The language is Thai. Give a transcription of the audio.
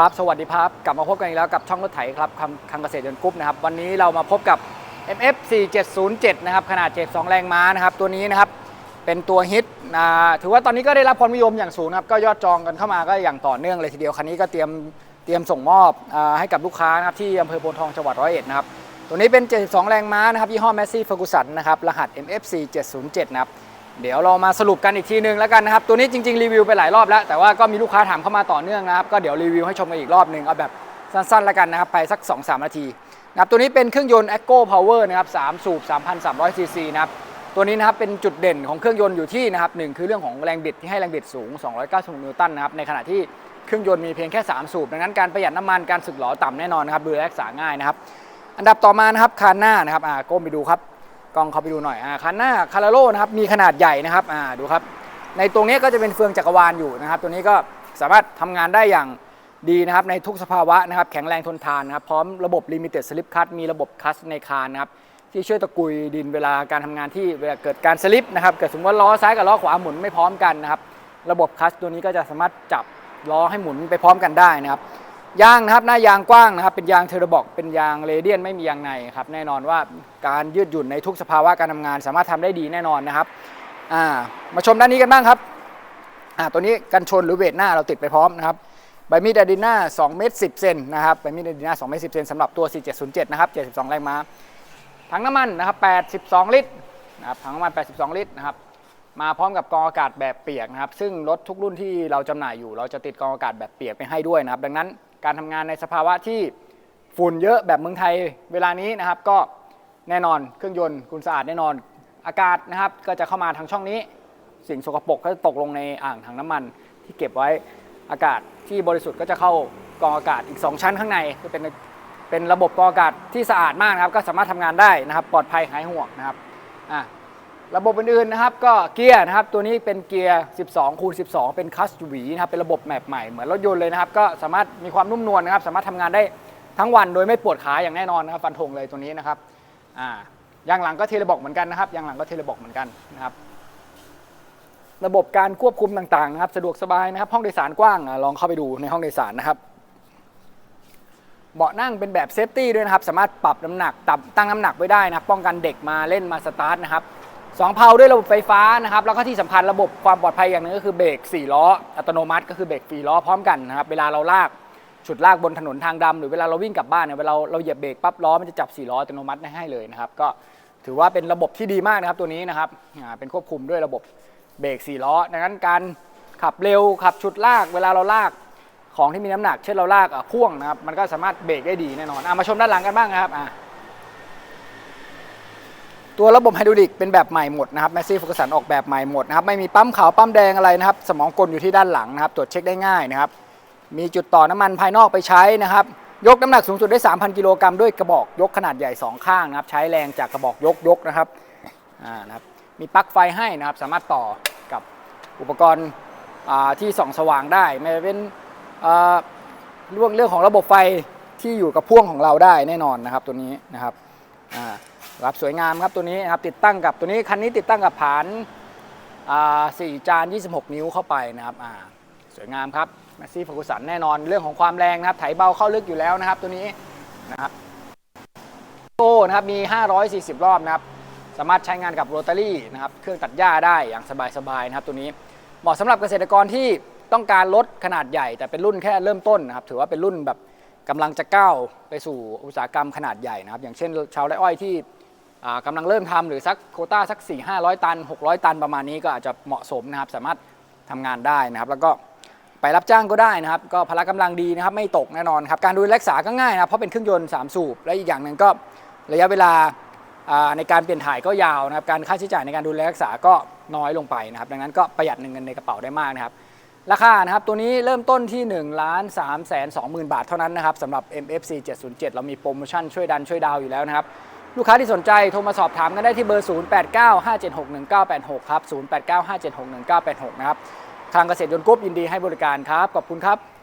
ครับ สวัสดีครับ กลับมาพบกันอีกแล้วกับช่องรถไถครับคังเกษตรยนต์กรุ๊ปนะครับ วันนี้เรามาพบกับ MF 4707นะครับ ขนาด 72 แรงม้านะครับ ตัวนี้นะครับ เป็นตัวฮิตถือว่าตอนนี้ก็ได้รับความนิยมอย่างสูงนะครับ ก็ยอดจองกันเข้ามาก็อย่างต่อเนื่องเลยทีเดียว คันนี้ก็เตรียม เตรียมส่งมอบอให้กับลูกค้านะครับที่อำเภอโพนทองจังหวัดร้อยเอ็ดนะครับ ตัวนี้เป็น 72 แรงม้านะครับ ยี่ห้อ Massey Ferguson นะครับ รหัส MFC 707นะครับ เดี๋ยวเรามาสรุปกันอีกทีนึงแล้วกันนะครับ ตัวนี้จริงๆรีวิวไปหลายรอบแล้ว แต่ว่าก็มีลูกค้าถามเข้ามาต่อเนื่องนะครับ ก็เดี๋ยวรีวิวให้ชมกันอีกรอบหนึ่งเอาแบบสั้นๆแล้วกันนะครับ ไปสัก 2-3 นาทีนะครับตัวนี้เป็นเครื่องยนต์ Echo Power นะครับ3สูบ 3,300 ซีซีนะครับตัวนี้นะครับเป็นจุดเด่นของเครื่องยนต์อยู่ที่นะครับหนึ่งคือเรื่องของแรงบิดที่ให้แรงบิดสูง 290 นิวตันนะครับในขณะที่เครื่องยนต์มีเพียงแค่ 3 สูบ ดังนั้นการประหยัดน้ำมันการสึกหรอต่ำแน่นอนนะครับดูแลรักษาง่ายนะครับอันดับต่อมานะครับคานหน้านะครับอ่าก้มไปดูครับ กล้องเข้าไปดูหน่อยอ่าคานหน้าคาราโลนะครับมีขนาดใหญ่นะครับอ่าดูครับ ในตรงนี้ก็จะเป็นเฟืองจักรวาลอยู่นะครับ ตัวนี้ก็สามารถทำงานได้อย่างดีนะครับในทุกสภาวะนะครับแข็งแรงทนทานนะครับพร้อมระบบ Limited Slip Cut มีระบบคัสในคานนะครับที่ช่วยตะกุยดินเวลาการทำงานที่เวลาเกิดการสลิปนะครับเกิดสมมติว่าล้อซ้ายกับล้อขวาหมุนไม่พร้อมกันนะครับระบบคัสตัวนี้ก็จะสามารถจับล้อให้หมุนไปพร้อมกันได้นะครับ ยางนะครับหน้ายางกว้างนะครับ เป็นยางเทอร์โบอกเป็นยางเรเดียนไม่มียางในครับแน่นอนว่าการยืดหยุ่นในทุกสภาวะการทำงาน สามารถทำได้ดีแน่นอนนะครับามาชมด้านนี้กันบ้างครับตัวนี้กันชนหรือเวทหน้าเราติดไปพร้อมนะครับใบมีดอะดิน่า2เมตร10 เซนนะครับใบมีดอะดิน่า2เมตร10 เซนสำหรับตัว 4707 นะครับ 72 แรงม้า ถังน้ำมันนะครับ 82 ลิตรนะครับ ถังน้ำมัน 82 ลิตรนะครับ มาพร้อมกับกองอากาศแบบเปียกนะครับ ซึ่งรถทุกรุ่นที่เราจำหน่ายอยู่ เราจะติดกองอากาศแบบเปียกไปให้ด้วยนะครับ ดังนั้น การทำงานในสภาวะที่ฝุ่นเยอะแบบเมืองไทยเวลานี้นะครับ ก็แน่นอนเครื่องยนต์คุณสะอาดแน่นอน อากาศนะครับ ก็จะเข้ามาทางช่องนี้ สิ่งสกปรกก็จะตกลงในอ่างถังน้ำมัน ที่เก็บไว้อากาศที่บริสุทธิ์ก็จะเข้ากรองอากาศอีก 2 ชั้นข้างในคือเป็นเป็นระบบกรองอากาศที่สะอาดมากนะครับ ก็สามารถทำงานได้นะครับ ปลอดภัยหายห่วงนะครับอะ ระบบอื่นๆนะครับก็เกียร์นะครับตัวนี้เป็นเกียร์ 12 คูณ 12 เป็นคัสหวีนะครับเป็นระบบแมปใหม่เหมือนรถยนต์เลยนะครับก็สามารถมีความนุ่มนวลนะครับ สามารถทำงานได้ทั้งวันโดยไม่ปวดขาอย่างแน่นอนนะครับฟันธงเลยตัวนี้นะครับอ่ายางหลังก็เทเลบอกเหมือนกันนะครับยางหลังก็เทเลบอกเหมือนกันนะครับระบบการควบคุมต่างๆนะครับสะดวกสบายนะครับห้องโดยสารกว้างลองเข้าไปดูในห้องโดยสารนะครับเบาะนั่งเป็นแบบเซฟตี้ด้วยนะครับ สามารถปรับน้ำหนักตับตั้งน้ำหนักไว้ได้นะป้องกันเด็กมาเล่นมาสตาร์ทนะครับ สองเพลาด้วยระบบไฟฟ้านะครับแล้วก็ที่สำคัญระบบความปลอดภัยอย่างหนึงก็คือเบรก4ล้ออัตโนมัติ ก็คือเบรก4ล้อพร้อมกันนะครับเวลาเราลากฉุดลากบนถนนทางดำหรือเวลาเราวิ่งกลับบ้านเนี่ยเวลาเราเราเหยียบเบรกปั๊บล้อมันจะจับ4ล้ออัตโนมัติให้เลยนะครับก็ถือว่าเป็นระบบที่ดีมากนะครับตัวนี้นะครับอ่าเป็นควบคุมด้วยระบบเบรก4ล้อดังนั้นการขับเร็วขับฉุดลาก เวลาเราลากของที่มีน้ำหนัก เช่นเราลากอะพ่วงนะครับมันก็สามารถเบรกได้ดีแน่นอนอะมาชมด้านหลังกันบ้างนะครับอะ ตัวระบบไฮดรอลิกเป็นแบบใหม่หมดนะครับแมสซี่โฟกัสันออกแบบใหม่หมดนะครับไม่มีปั๊มขาวปั๊มแดงอะไรนะครับสมองกลอยู่ที่ด้านหลังนะครับตรวจเช็คได้ง่ายนะครับมีจุดต่อน้ำมันภายนอกไปใช้นะครับยกน้ำหนักสูงสุดได้ 3,000 กิโลกรัมด้วยกระบอกยกขนาดใหญ่ 2 ข้างนะครับใช้แรงจากกระบอกยกยกนะครับอ่านะครับมีปลั๊กไฟให้นะครับสามารถต่อกับอุปกรณ์อ่าที่ส่องสว่างได้ไม่เป็นอ่าเรื่องเรื่องของระบบไฟที่อยู่กับพ่วงของเราได้แน่นอนนะครับตัวนี้นะครับอ่า ครับสวยงามครับตัวนี้นะครับติดตั้งกับตัวนี้คันนี้ติดตั้งกับผานอ่าสี่จาน 26 นิ้วเข้าไปนะครับสวยงามครับแมสซี่ฟ r กุสันแน่นอนเรื่องของความแรงนะครับไถเบาเข้าลึกอยู่แล้วนะครับ ตัวนี้นะครับโต้นะครับมี 540 รอบนะครับสามารถใช้งานกับโรตารี่นะครับเครื่องตัดหญ้าได้อย่างสบายๆนะครับตัวนี้เหมาะสำหรับเกษตรกรที่ต้องการลดขนาดใหญ่ แต่เป็นรุ่นแค่เริ่มต้นนะครับถือว่าเป็นรุ่นแบบกำลังจะก้าวไปสู่อุตสาหกรรมขนาดใหญ่นะครับ อย่างเช่นชาวไร่อ้อยที่ กำลังเริ่มทำหรือสักโคต้าสัก 4 5 0 0 ตัน 600 ตันประมาณนี้ก็อาจจะเหมาะสมนะครับ สามารถทำงานได้นะครับ แล้วก็ไปรับจ้างก็ได้นะครับ ก็พละกำลังดีนะครับ ไม่ตกแน่นอนครับ การดูแลรักษาก็ง่ายนะเพราะเป็นเครื่องยนต์ 3 สูบ และอีกอย่างหนึ่งก็ระยะเวลาในการเปลี่ยนถ่ายก็ยาวนะครับ การค่าใช้จ่ายในการดูแลรักษาก็น้อยลงไปนะครับ ดังนั้นก็ประหยัดเงินในกระเป๋าได้มากนะครับ ราคานะครับ ตัวนี้เริ่มต้นที่1ล้าน3แสน20,000บาทเท่านั้นนะครับสำหรับ MFC 707 เรามีโปรโมชั่นช่วยดันช่วยดาวอยู่แล้วนะครับ ลูกค้าที่สนใจโทรมาสอบถามกันได้ที่เบอร์ 0895761986 ครับ 0895761986 นะครับ ทางเกษตรยนต์กรุ๊ปยินดีให้บริการครับ ขอบคุณครับ